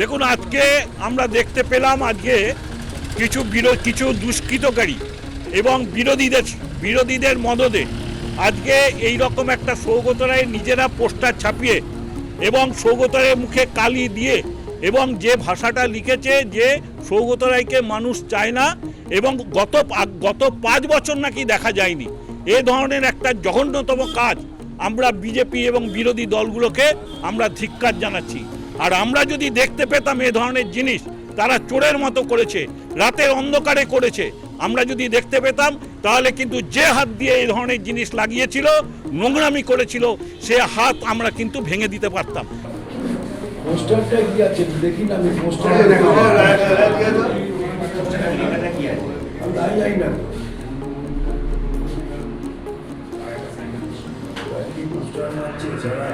দেখুন, আজকে আমরা দেখতে পেলাম আজকে কিছু কিছু দুষ্কৃতকারী এবং বিরোধীদের বিরোধীদের মদদে আজকে এই রকম একটা সৌগত রায় নিজেরা পোস্টার ছাপিয়ে এবং সৌগত রায়ের মুখে কালি দিয়ে এবং যে ভাষাটা লিখেছে যে সৌগত রায়কে মানুষ চায় না এবং গত গত পাঁচ বছর নাকি দেখা যায়নি, এ ধরনের একটা জঘন্যতম কাজ আমরা বিজেপি এবং বিরোধী দলগুলোকে আমরা ধিক্কার জানাচ্ছি। আর আমরা যদি দেখতে পেতাম এ ধরনের জিনিস তারা চোরের মতো করেছে রাতের অন্ধকারে করেছে আমরা যদি দেখতে পেতাম তাহলে কিন্তু যে হাত দিয়ে এই ধরনের জিনিস লাগিয়েছিল নোংরামি করেছিল সে হাত আমরা কিন্তু ভেঙে দিতে পারতাম। পোস্টারটা কি আছে? দেখি না আমি পোস্টার আমি যাই না। পোস্টার আছে ছাড়া